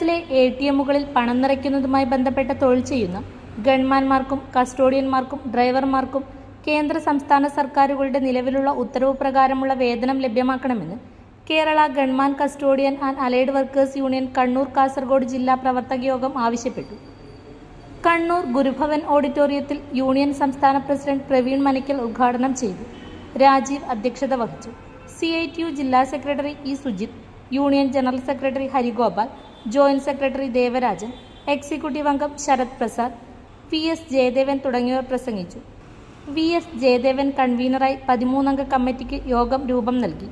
കേരളത്തിലെ A T എമ്മുകളിൽ പണം നിറയ്ക്കുന്നതുമായി ബന്ധപ്പെട്ട തൊഴിൽ ചെയ്യുന്ന ഗൺമാൻമാർക്കും കസ്റ്റോഡിയന്മാർക്കും ഡ്രൈവർമാർക്കും കേന്ദ്ര സംസ്ഥാന സർക്കാരുകളുടെ നിലവിലുള്ള ഉത്തരവ് പ്രകാരമുള്ള വേതനം ലഭ്യമാക്കണമെന്ന് Kerala gunman custodian and allied workers union Kannur Kasaragod ജില്ലാ പ്രവർത്തക യോഗം ആവശ്യപ്പെട്ടു. കണ്ണൂർ ഗുരുഭവൻ ഓഡിറ്റോറിയത്തിൽ യൂണിയൻ സംസ്ഥാന പ്രസിഡന്റ് പ്രവീൺ മനിക്കൽ ഉദ്ഘാടനം ചെയ്തു. രാജീവ് അധ്യക്ഷത വഹിച്ചു. സി ജില്ലാ secretary E Sujith union general secretary Harigopal joint secretary Devarajan executive അംഗം ശരത് പ്രസാദ് വി എസ് ജയദേവൻ തുടങ്ങിയവർ പ്രസംഗിച്ചു. വി എസ് ജയദേവൻ കൺവീനറായി പതിമൂന്നംഗ കമ്മിറ്റിക്ക് യോഗം രൂപം നൽകി.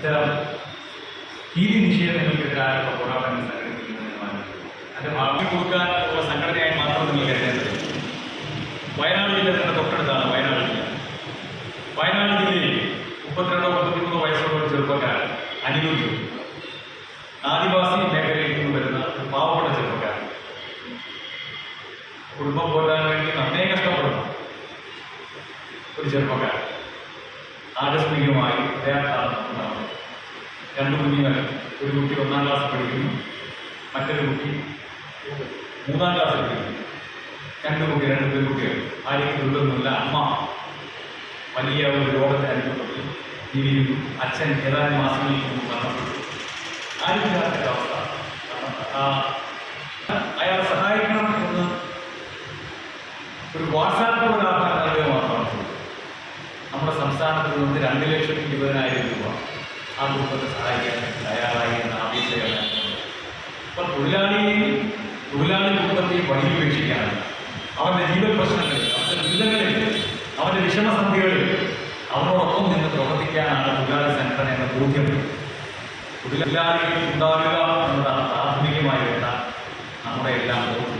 ഇത്തരം ഭീതി നിഷേധങ്ങൾക്കെതിരായുള്ള പോരാട്ടങ്ങൾ സംഘടിപ്പിക്കുന്നതിന് അതിന്റെ ഭാവി കൊടുക്കാനുള്ള സംഘടനയായി മാത്രം നിങ്ങൾ കരുതേണ്ടത് വയനാട് ജില്ല തന്നെ തൊട്ടടുത്താണ് വയനാട് ജില്ല. വയനാട് ജില്ലയിൽ മുപ്പത്തിരണ്ടോ മുപ്പത്തിമൂന്നോ വയസ്സുള്ള ഒരു ചെറുപ്പക്കാരൻ അനിരുദ്ധ. ആദിവാസി മേഖലയിൽ നിന്ന് വരുന്ന ഒരു പാവപ്പെട്ട ചെറുപ്പക്കാരൻ. കുടുംബം പോരാൻ വേണ്ടി നന്നേ കഷ്ടപ്പെടുന്ന ഒരു ചെറുപ്പക്കാരൻ. ആകസ്മികമായി ഹൃദയാഘാതം രണ്ട് കുഞ്ഞുങ്ങൾ ഒരു കുട്ടി ഒന്നാം ക്ലാസ് പഠിക്കുന്നു മറ്റൊരു കുട്ടി മൂന്നാം ക്ലാസ് പഠിക്കുന്നു. രണ്ട് കുട്ടി രണ്ട് പെൺകുട്ടികൾ. ആരെയും ദുരിതമൊന്നുമില്ല അമ്മ വലിയ ഒരു രോഗത്തെ അനുഭവപ്പെട്ടു ജീവിക്കുന്നു. അച്ഛൻ ഏതാനും മാസങ്ങൾക്ക് മുമ്പ് മരണപ്പെട്ടു. ആരുമില്ലാത്ത അയാളെ സഹായിക്കണം എന്ന് ഒരു വാട്സാപ്പ് നമ്മുടെ സംസ്ഥാനത്ത് നിന്ന് രണ്ട് ലക്ഷത്തി ഇരുപതിനായിരം രൂപ ആ കുടുംബത്തെ സഹായിക്കാൻ തയ്യാറായി എന്ന ആവശ്യമാണ്. അപ്പോൾ തൊഴിലാളിയെയും തൊഴിലാളി കുടുംബത്തെയും വഴി ഉപേക്ഷിക്കാനാണ് അവരുടെ ജീവൻ പ്രശ്നങ്ങളിൽ അവന്റെ ദുരിതങ്ങളിൽ അവന്റെ വിഷമസന്ധികളിൽ അവനോടൊപ്പം നിന്ന് പ്രവർത്തിക്കാനാണ് തൊഴിലാളി സംഘടന എന്ന ബോധ്യം തൊഴിലാളികൾ ഉണ്ടാവുക എന്നതാണ് പ്രാഥമികമായി വേണ്ട നമ്മുടെ എല്ലാം ബോധ്യം